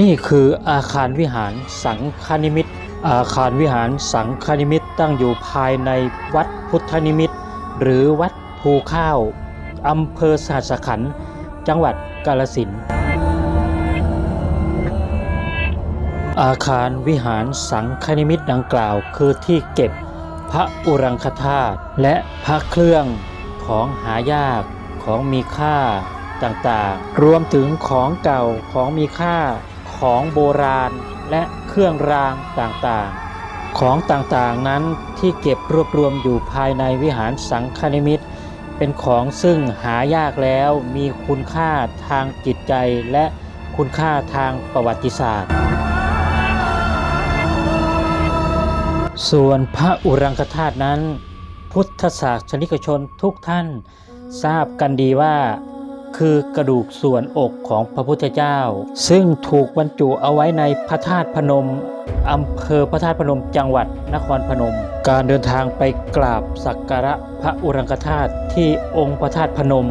นี่คืออาคารวิหารสังฆนิมิต อาคารวิหารสังฆนิมิตตั้งอยู่ภายในวัดพุทธนิมิต หรือวัดภูข้าวอำเภอสหัสขันธ์จังหวัดกาฬสินอาคารวิหารสังฆนิมิตดังกล่าว คือที่เก็บพระอุรังคธาตุและพระเครื่องของหายากของมีค่าต่างๆ รวมถึงของเก่าของมีค่า ของโบราณและเครื่องรางต่างๆ ของต่างๆนั้นที่เก็บรวบรวมอยู่ภายในวิหารสังฆนิมิตเป็นของซึ่งหายากแล้วมีคุณค่าทางจิตใจและคุณค่าทางประวัติศาสตร์ ส่วนพระอุรังคธาตุนั้น พุทธศาสนิกชนทุกท่านทราบกันดีว่า คือกระดูกส่วนอกของพระพุทธเจ้า ซึ่งถูกบรรจุเอาไว้ในพระธาตุพนมอำเภอพระธาตุพนมจังหวัดนครพนม การเดินทางไปกราบสักการะพระอุรังคธาตุที่องค์พระธาตุพนม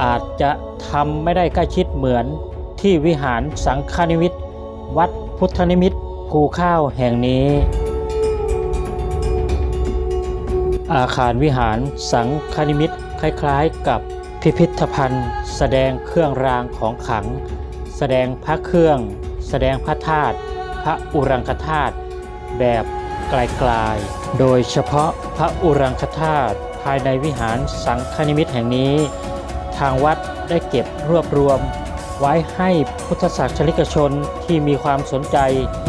อาจจะทำไม่ได้ใกล้ชิดเหมือนที่วิหารสังฆนิมิตวัดพุทธนิมิตภูข้าวแห่งนี้ อาคารวิหารสังฆนิมิตคล้ายๆกับ พิพิธภัณฑ์แสดงเครื่องรางของขลัง แสดงพระเครื่อง แสดงพระธาตุพระอุรังคธาตุแบบไกลๆโดยเฉพาะพระอุรังคธาตุภายในวิหารสังฆนิมิตแห่งนี้ ทางวัดได้เก็บรวบรวม ไว้ให้พุทธศาสนิกชนที่มีความสนใจ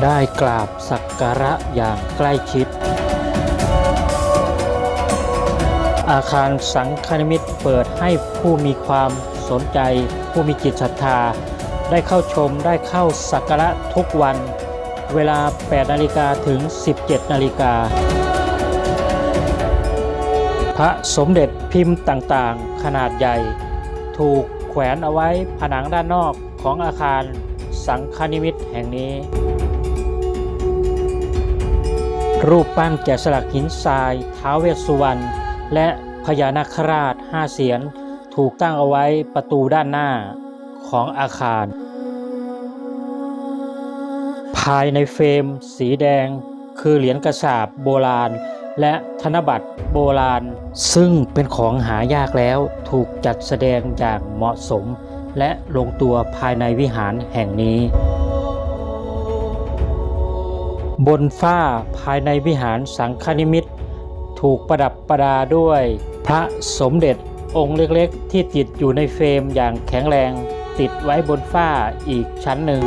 ได้กราบสักการะอย่างใกล้ชิด อาคารสังฆนิมิตรเปิดให้ผู้มีความสนใจ ผู้มีจิตศรัทธา ได้เข้าชมได้เข้าสักการะทุกวัน เวลา 8 นาฬิกาถึง 17 นาฬิกา พระสมเด็จพิมพ์ต่างๆ ขนาดใหญ่ ถูกแขวนเอาไว้ผนังด้านนอกของอาคารสังฆนิมิตรแห่งนี้ รูปปั้นแกะสลักหินทรายท้าวเวสสุวรรณ และพญานาคราชห้าเสียนถูกตั้งเอาไว้ประตูด้านหน้าของอาคาร ภายในเฟรมสีแดงคือเหรียญกระสาบโบราณ และธนบัตรโบราณ ซึ่งเป็นของหายากแล้วถูกจัดแสดงอย่างเหมาะสม และลงตัวภายในวิหารแห่งนี้ บนฝ้าภายในวิหารสังฆนิมิต ถูกประดับประดาด้วย พระสมเด็จองค์เล็กๆ ที่ติดอยู่ในเฟรมอย่างแข็งแรง ติดไว้บนฝ้าอีกชั้นหนึ่ง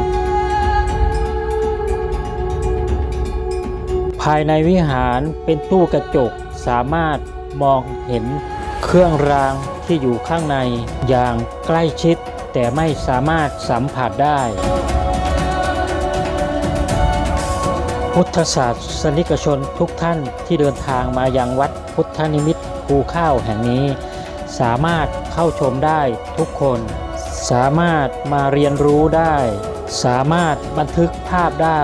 ภายในวิหารเป็นตู้กระจกสามารถมองเห็นเครื่องรางที่อยู่ข้างในอย่างใกล้ชิด แต่ไม่สามารถสัมผัสได้ พุทธศาสนิกชนทุกท่านที่เดินทางมายังวัดพุทธนิมิตภูข้าวแห่งนี้ สามารถเข้าชมได้ทุกคน สามารถมาเรียนรู้ได้ สามารถบันทึกภาพได้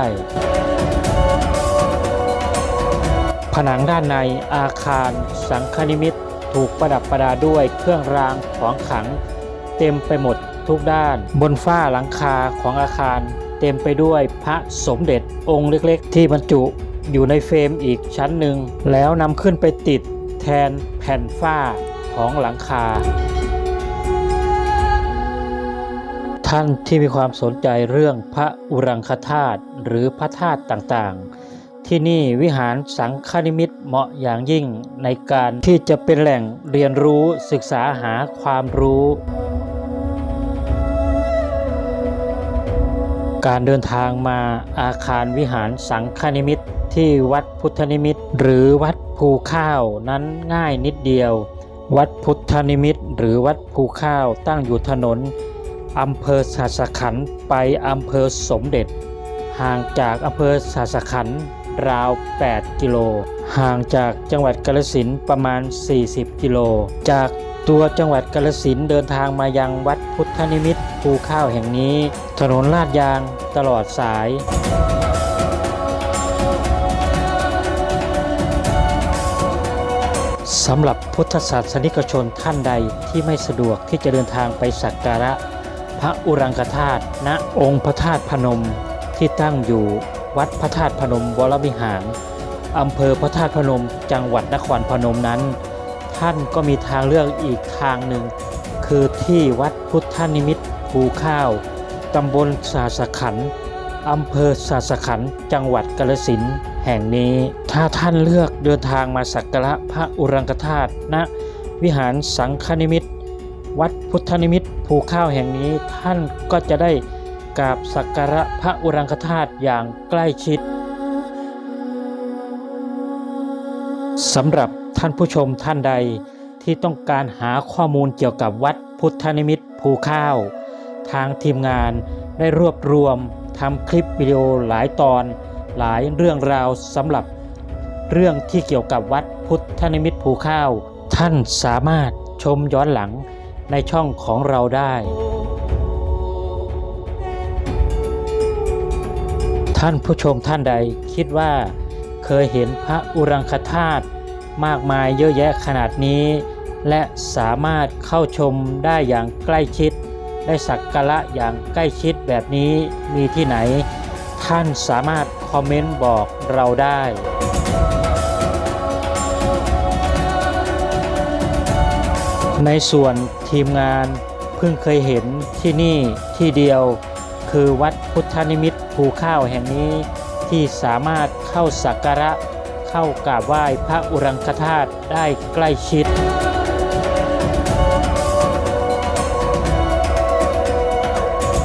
ผนังด้านในอาคารสังฆนิมิตถูกประดับประดาด้วยเครื่องรางของขลังเต็มไปหมดทุกด้าน บนฝ้าหลังคาของอาคาร เต็มไปด้วยพระสมเด็จองค์เล็กๆ ที่บรรจุอยู่ในเฟรมอีกชั้นหนึ่ง แล้วนำขึ้นไปติดแทนแผ่นฝ้าของหลังคา ท่านที่มีความสนใจเรื่องพระอุรังคธาตุหรือพระธาตุต่างๆ ที่นี่วิหารสังฆนิมิตเหมาะอย่างยิ่งในการที่จะเป็นแหล่งเรียนรู้ศึกษาหาความรู้ การเดินทางมาอาคารวิหารสังฆนิมิตที่วัดพุทธนิมิตหรือวัดภูข้าวนั้นง่ายนิดเดียว วัดพุทธนิมิตหรือวัดภูข้าวตั้งอยู่ถนนอำเภอสาสขันธ์ไปอำเภอสมเด็จ ห่างจากอำเภอสาสขันธ์ราว 8 กิโล ห่างจากจังหวัดกาฬสินประมาณ 40 กิโล จาก ตัวจังหวัดกาฬสินเดินทางมายังวัดพุทธนิมิตภูข้าวแห่งนี้ ถนนลาดยางตลอดสาย สำหรับพุทธศาสนิกชนท่านใดที่ไม่สะดวกที่จะเดินทางไปสักการะ พระอุรังคธาตุณองค์พระธาตุพนมที่ตั้งอยู่วัดพระธาตุพนมวรวิหารอำเภอพระธาตุพนม จังหวัดนครพนมนั้น ท่านก็มีทางเลือกอีกทางหนึ่ง คือที่วัดพุทธนิมิตภูข้าวตำบลสาสขันธ์อำเภอสาสขันธ์จังหวัดกาฬสินแห่งนี้ ถ้าท่านเลือกเดินทางมาสักการะพระอุรังคธาตุณวิหารสังฆนิมิตวัดพุทธนิมิตภูข้าวแห่งนี้ท่านก็จะได้กราบสักการะพระอุรังคธาตุอย่างใกล้ชิดสำหรับ ท่านผู้ชมท่านใดที่ต้องการหาข้อมูลเกี่ยวกับวัดพุทธนิมิตภูข้าว ทางทีมงานได้รวบรวมทำคลิปวิดีโอหลายตอน หลายเรื่องราวสำหรับเรื่องที่เกี่ยวกับวัดพุทธนิมิตภูข้าว ท่านสามารถชมย้อนหลังในช่องของเราได้ ท่านผู้ชมท่านใดคิดว่าเคยเห็นพระอุรังคธาตุ มากมายเยอะแยะขนาดนี้ และสามารถเข้าชมได้อย่างใกล้ชิด ได้สักการะอย่างใกล้ชิดแบบนี้มีที่ไหน ท่านสามารถคอมเมนต์บอกเราได้ในส่วนทีมงานเพิ่งเคยเห็นที่นี่ที่เดียว คือวัดพุทธนิมิตภูข้าวแห่งนี้ที่สามารถเข้าสักการะ เข้ากราบไหว้พระอุรังคธาตุได้ใกล้ชิด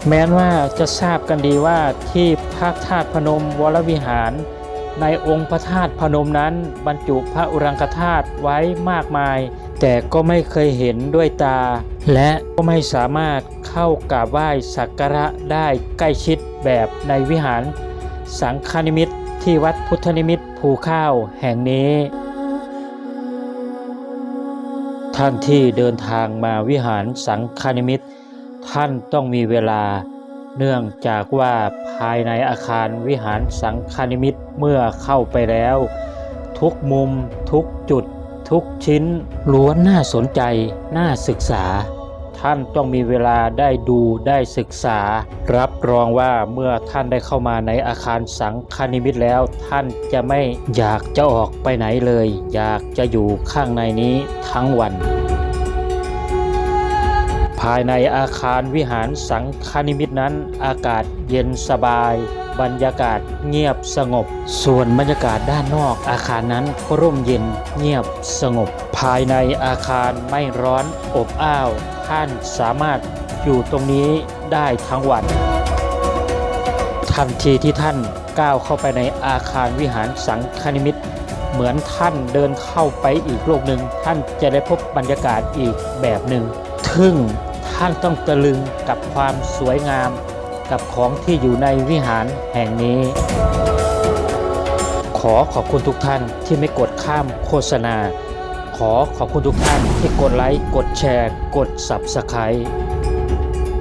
แม้นว่าจะทราบกันดีว่าที่พระธาตุพนมวรวิหาร ในองค์พระธาตุพนมนั้นบรรจุพระอุรังคธาตุไว้มากมาย แต่ก็ไม่เคยเห็นด้วยตา และก็ไม่สามารถเข้ากราบไหว้สักการะได้ใกล้ชิดแบบในวิหารสังฆนิมิต ที่วัดพุทธนิมิตภูข้าวแห่งนี้ ท่านที่เดินทางมาวิหารสังฆนิมิตท่านต้องมีเวลา เนื่องจากว่าภายในอาคารวิหารสังฆนิมิตเมื่อเข้าไปแล้ว ทุกมุมทุกจุด ทุกชิ้นล้วนน่าสนใจ น่าศึกษา ท่านต้องมีเวลาได้ดูได้ศึกษา รับรองว่าเมื่อท่านได้เข้ามาในอาคารสังฆนิมิตแล้ว ท่านจะไม่อยากจะออกไปไหนเลย อยากจะอยู่ข้างในนี้ทั้งวัน ภายในอาคารวิหารสังฆนิมิตนั้น อากาศเย็นสบายบรรยากาศเงียบสงบ ส่วนบรรยากาศด้านนอกอาคารนั้นก็ร่มเย็นเงียบสงบ ภายในอาคารไม่ร้อนอบอ้าว ท่านสามารถอยู่ตรงนี้ได้ทั้งวัน ทันทีที่ท่านก้าวเข้าไปในอาคารวิหารสังฆนิมิตเหมือนท่านเดินเข้าไปอีกโลกหนึ่งท่านจะได้พบบรรยากาศอีกแบบหนึ่งทึ่งท่านต้องตะลึงกับความสวยงาม กับของที่อยู่ในวิหารแห่งนี้ ขอขอบคุณทุกท่านที่ไม่กดข้ามโฆษณา ขอขอบคุณทุกท่านที่กดไลค์ กดแชร์ กด Subscribe